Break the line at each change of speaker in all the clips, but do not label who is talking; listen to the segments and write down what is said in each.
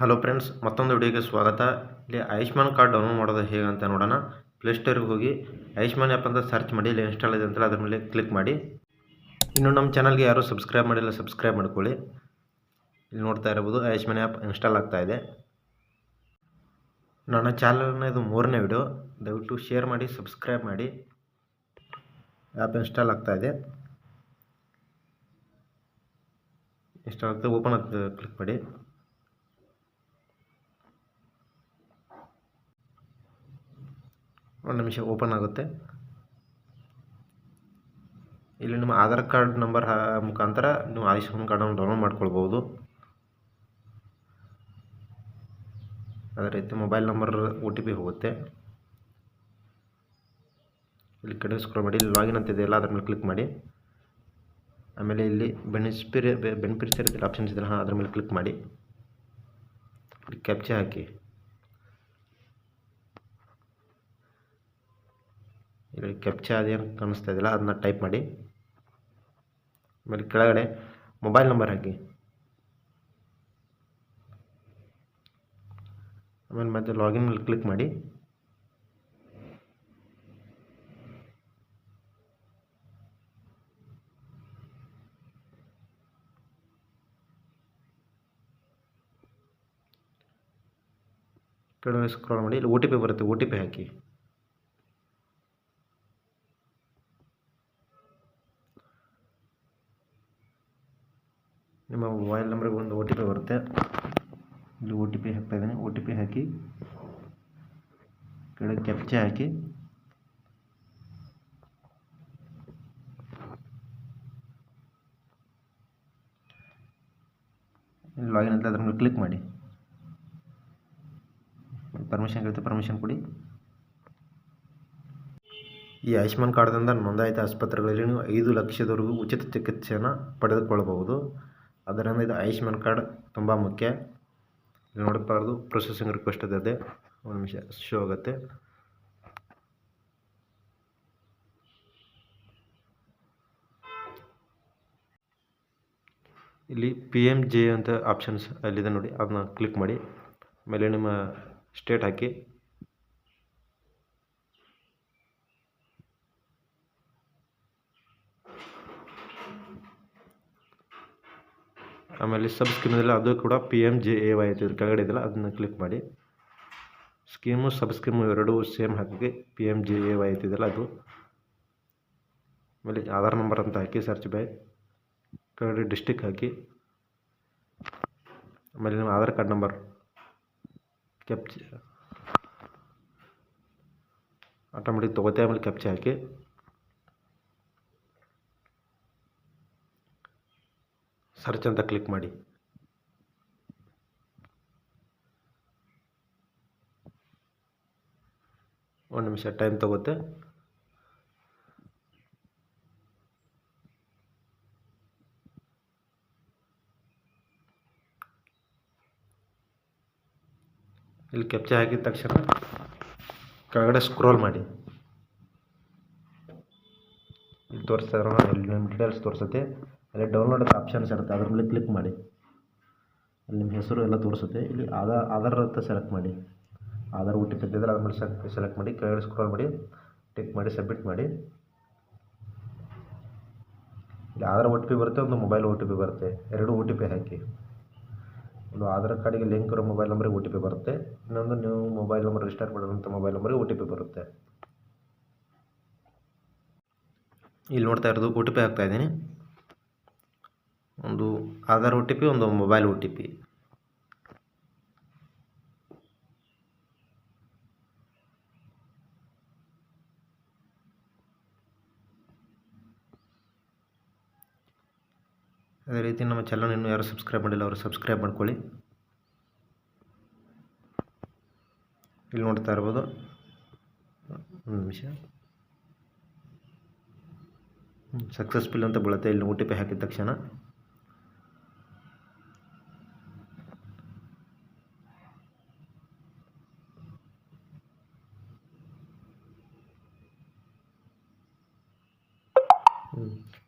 Hello friends ಮತ್ತೊಂದು ವಿಡಿಯೋಗೆ ಸ್ವಾಗತ. ಇಲ್ಲಿ ಆಯುಷ್ಮಾನ್ ಕಾರ್ಡ್ ಡೌನ್ಲೋಡ್ ಮಾಡೋದು ಹೇಗೆ ಅಂತ ನೋಡೋಣ. ಪ್ಲೇಸ್ಟೋರಿಗೆ ಹೋಗಿ ಆಯುಷ್ಮಾನ್ ಆ್ಯಪ್ ಅಂತ ಸರ್ಚ್ ಮಾಡಿ, ಇಲ್ಲಿ ಇನ್ಸ್ಟಾಲ್ ಇದೆ ಅಂತೇಳಿ ಅದ್ರ ಮೇಲೆ ಕ್ಲಿಕ್ ಮಾಡಿ. ಇನ್ನು ನಮ್ಮ ಚಾನಲ್ಗೆ ಯಾರೂ ಸಬ್ಸ್ಕ್ರೈಬ್ ಮಾಡಿಲ್ಲ ಸಬ್ಸ್ಕ್ರೈಬ್ ಮಾಡ್ಕೊಳ್ಳಿ. ಇಲ್ಲಿ ನೋಡ್ತಾ ಇರ್ಬೋದು, ಆಯುಷ್ಮಾನ್ ಆ್ಯಪ್ ಇನ್ಸ್ಟಾಲ್ ಆಗ್ತಾ ಇದೆ. ನನ್ನ ಚಾನಲ್ನ ಇದು ಮೂರನೇ ವಿಡಿಯೋ ದಯವಿಟ್ಟು ಶೇರ್ ಮಾಡಿ ಸಬ್ಸ್ಕ್ರೈಬ್ ಮಾಡಿ. ಆ್ಯಪ್ ಇನ್ಸ್ಟಾಲ್ ಆಗ್ತಾ ಇದೆ. ಇನ್ಸ್ಟಾಲ್ ಆಗ್ತದೆ ಓಪನ್ ಆಗ್ತದೆ ಕ್ಲಿಕ್ ಮಾಡಿ. ಒಂದು ನಿಮಿಷ ಓಪನ್ ಆಗುತ್ತೆ. ಇಲ್ಲಿ ನಿಮ್ಮ ಆಧಾರ್ ಕಾರ್ಡ್ ನಂಬರ್ ಮುಖಾಂತರ ನೀವು ಆಯುಷ್ಮಾನ್ ಕಾರ್ಡನ್ನು ಡೌನ್ಲೋಡ್ ಮಾಡ್ಕೊಳ್ಬೋದು ಅದೇ ರೀತಿ mobile number O T P ಹೋಗುತ್ತೆ. ಇಲ್ಲಿ ಕಡೆ ಸ್ಕ್ರೋಲ್ ಮಾಡಿ, ಇಲ್ಲಿ ಲಾಗಿನ್ ಅಂತ ಇದೆಯಲ್ಲ ಅದ್ರ ಮೇಲೆ ಕ್ಲಿಕ್ ಮಾಡಿ. ಆಮೇಲೆ ಇಲ್ಲಿ ಬೆನಿಫಿರಿ ಬೆನಿಫಿಷರಿ ಆಪ್ಷನ್ಸ್ ಇದೆಯಲ್ಲ, ಅದ್ರ ಮೇಲೆ ಕ್ಲಿಕ್ ಮಾಡಿ. ಕ್ಯಾಪ್ಚೆ ಹಾಕಿ. ಇಲ್ಲಿ ಕ್ಯಾಪ್ಚಾ ಅದೇನು ಕಾಣಿಸ್ತಾ ಇದೆಯಲ್ಲ, ಅದನ್ನ ಟೈಪ್ ಮಾಡಿ. ಆಮೇಲೆ ಕೆಳಗಡೆ ಮೊಬೈಲ್ ನಂಬರ್ ಹಾಕಿ. ಆಮೇಲೆ ಮತ್ತೆ ಲಾಗಿನ್ ಮೇಲೆ ಕ್ಲಿಕ್ ಮಾಡಿ. ಕೆಳಗಡೆ ಸ್ಕ್ರಾಲ್ ಮಾಡಿ, ಇಲ್ಲಿ ಒ ಟಿ ಪಿ ಬರುತ್ತೆ ಒ ಟಿ ಪಿ ಹಾಕಿ. ನಿಮ್ಮ ಮೊಬೈಲ್ ನಂಬರ್ಗೆ ಒಂದು ಒ ಟಿ ಪಿ ಬರುತ್ತೆ. ಇಲ್ಲಿ ಒ ಟಿ ಪಿ ಹಾಕ್ತಾ ಇದ್ದೀನಿ. ಒ ಟಿ ಪಿ ಹಾಕಿ ಕೆಳಗೆ ಕ್ಯಾಪ್ಚೆ ಹಾಕಿ. ಲಾಗಿನ್ ಅಂತ ಅದ್ರ ಮೇಲೆ ಕ್ಲಿಕ್ ಮಾಡಿ. ಪರ್ಮಿಷನ್ ಕೇಳ್ತೆ ಪರ್ಮಿಷನ್ ಕೊಡಿ. ಈ ಆಯುಷ್ಮಾನ್ ಕಾರ್ಡ್ದಿಂದ ನೋಂದಾಯಿತ ಆಸ್ಪತ್ರೆಗಳಲ್ಲಿ ನೀವು ಐದು ಲಕ್ಷದವರೆಗೂ ಉಚಿತ ಚಿಕಿತ್ಸೆಯನ್ನು ಪಡೆದುಕೊಳ್ಳಬಹುದು. ಅದರಿಂದ ಇದು ಆಯುಷ್ಮಾನ್ ಕಾರ್ಡ್ ತುಂಬ ಮುಖ್ಯ. ಇಲ್ಲಿ ನೋಡಬಾರ್ದು ಪ್ರೊಸೆಸಿಂಗ್ ರಿಕ್ವೆಸ್ಟ್ ಇದೆ ಒಂದು ನಿಮಿಷ ಶೋ ಆಗುತ್ತೆ. ಇಲ್ಲಿ ಪಿ ಎಂ ಜೆ ಅಂತ ಆಪ್ಷನ್ಸ್ ಅಲ್ಲಿದೆ ನೋಡಿ ಅದನ್ನ ಕ್ಲಿಕ್ ಮಾಡಿ. ಆಮೇಲೆ ನಿಮ್ಮ ಸ್ಟೇಟ್ ಹಾಕಿ. ಆಮೇಲೆ ಸಬ್ ಸ್ಕೀಮ್ ಇದೆಯಲ್ಲ ಅದು ಕೂಡ P M J A Y ಐತೆ ಕೆಳಗಡೆ ಇದೆಯಲ್ಲ, ಅದನ್ನು ಕ್ಲಿಕ್ ಮಾಡಿ. ಸ್ಕೀಮು ಸಬ್ ಸ್ಕೀಮು ಎರಡೂ ಸೇಮ್ ಹಾಕಿ ಪಿ ಎಂ ಜೆ ಎ ವೈ ಐತಿದೆಯಲ್ಲ ಅದು. ಆಮೇಲೆ ಆಧಾರ್ ನಂಬರ್ ಅಂತ ಹಾಕಿ ಸರ್ಚ್ ಬೈ ಕೆಳಗಡೆ ಡಿಸ್ಟಿಕ್ ಹಾಕಿ. ಆಮೇಲೆ ನಿಮ್ಮ Aadhaar card number captcha automatic ತೊಗೋತೆ, ಆಮೇಲೆ ಕ್ಯಾಪ್ಚೆ ಹಾಕಿ. ಸರ್ಚ್ ಅಂತ ಕ್ಲಿಕ್ ಮಾಡಿ. ಒಂದು ನಿಮಿಷ ಟೈಮ್ ತಗೋತೆ. ಇಲ್ಲಿ ಕೆಪ್ಚೆ ಹಾಕಿದ ತಕ್ಷಣ ಕೆಳಗಡೆ ಸ್ಕ್ರೋಲ್ ಮಾಡಿ. ಇಲ್ಲಿ ತೋರಿಸ್ತಾ ಇಲ್ಲಿ ನಿಮ್ಮ ಡೀಟೇಲ್ಸ್ ತೋರಿಸುತ್ತೆ. ಅಲ್ಲಿ ಡೌನ್ಲೋಡ್ ಆಪ್ಷನ್ಸ್ ಇರುತ್ತೆ. ಅದ್ರ ಮೇಲೆ ಕ್ಲಿಕ್ ಮಾಡಿ. ಅಲ್ಲಿ ನಿಮ್ಮ ಹೆಸರು ಎಲ್ಲ ತೋರಿಸುತ್ತೆ. ಇಲ್ಲಿ ಆಧಾರ್ ಆಧಾರ್ ಅಂತ ಸೆಲೆಕ್ಟ್ ಮಾಡಿ. ಆಧಾರ್ ಓ ಟಿ ಪಿ ಇದ್ದರೆ ಅದ್ರ ಮೇಲೆ ಸೆಲೆಕ್ಟ್ ಮಾಡಿ ಕೆಳಗಡೆ ಸ್ಕ್ರೋಲ್ ಮಾಡಿ ಟಿಕ್ ಮಾಡಿ ಸಬ್ಮಿಟ್ ಮಾಡಿ. ಇಲ್ಲಿ ಆಧಾರ್ ಓ ಟಿ ಪಿ ಬರುತ್ತೆ, ಒಂದು ಮೊಬೈಲ್ ಓ ಟಿ ಪಿ ಬರುತ್ತೆ. ಎರಡು ಓ ಟಿ ಪಿ ಹಾಕಿ. ಒಂದು ಆಧಾರ್ ಕಾರ್ಡಿಗೆ ಲಿಂಕ್ ಇರೋ ಮೊಬೈಲ್ ನಂಬರ್ಗೆ ಓ ಟಿ ಪಿ ಬರುತ್ತೆ. ಇನ್ನೊಂದು ನೀವು ಮೊಬೈಲ್ ನಂಬರ್ ರಿಜಿಸ್ಟರ್ ಮಾಡಿರೋಂಥ ಮೊಬೈಲ್ ನಂಬರ್ಗೆ ಓ ಟಿ ಪಿ ಬರುತ್ತೆ. ಇಲ್ಲಿ ನೋಡ್ತಾ ಇರೋದು ಓ ಟಿ ಪಿ ಹಾಕ್ತಾ ಇದ್ದೀನಿ. ಒಂದು ಆಧಾರ್ ಒ ಟಿ ಪಿ ಒಂದು ಮೊಬೈಲ್ ಒ ಟಿ ಪಿ ಅದೇ ರೀತಿ ನಮ್ಮ ಚಾನಲ್ ಇನ್ನೂ ಯಾರು ಸಬ್ಸ್ಕ್ರೈಬ್ ಮಾಡಿಲ್ಲ, ಅವರು ಸಬ್ಸ್ಕ್ರೈಬ್ ಮಾಡ್ಕೊಳ್ಳಿ. ಇಲ್ಲಿ ನೋಡ್ತಾ ಇರ್ಬೋದು. ಒಂದು ನಿಮಿಷ. ಸಕ್ಸಸ್ಫುಲ್ ಅಂತ ಬೀಳುತ್ತೆ. ಇಲ್ಲಿ ಒ ಟಿ ಪಿ ಹಾಕಿದ ತಕ್ಷಣ.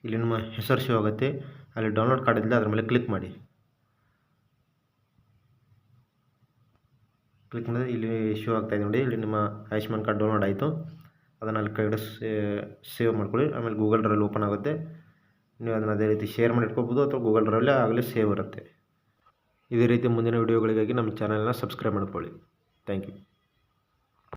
ಇಲ್ಲಿ ನಿಮ್ಮ ಹೆಸರು ಶೋ ಆಗುತ್ತೆ. ಅಲ್ಲಿ ಡೌನ್ಲೋಡ್ ಕಾರ್ಡ್ ಅದ್ರ ಮೇಲೆ ಕ್ಲಿಕ್ ಮಾಡಿ. ಕ್ಲಿಕ್ ಮಾಡಿದ್ರೆ ಇಲ್ಲಿ ಶೋ ಆಗ್ತಾಯಿದೆ ನೋಡಿ, ಇಲ್ಲಿ ನಿಮ್ಮ ಆಯುಷ್ಮಾನ್ ಕಾರ್ಡ್ ಡೌನ್ಲೋಡ್ ಆಯಿತು. ಅದನ್ನು ಅಲ್ಲಿ ಕೆಳಗಡೆ ಸೇವ್ ಮಾಡ್ಕೊಳ್ಳಿ. ಆಮೇಲೆ ಗೂಗಲ್ ಡ್ರೈವ್ ಓಪನ್ ಆಗುತ್ತೆ. ನೀವು ಅದನ್ನು ಅದೇ ರೀತಿ ಶೇರ್ ಮಾಡಿ ಇಟ್ಕೋಬೋದು ಅಥವಾ ಗೂಗಲ್ ಡ್ರೈವಲ್ಲೇ ಆಗಲೇ ಸೇವ್ ಇರುತ್ತೆ. ಇದೇ ರೀತಿ ಮುಂದಿನ ವೀಡಿಯೋಗಳಿಗಾಗಿ ನಮ್ಮ ಚಾನಲ್ನ ಸಬ್ಸ್ಕ್ರೈಬ್ ಮಾಡ್ಕೊಳ್ಳಿ. Thank you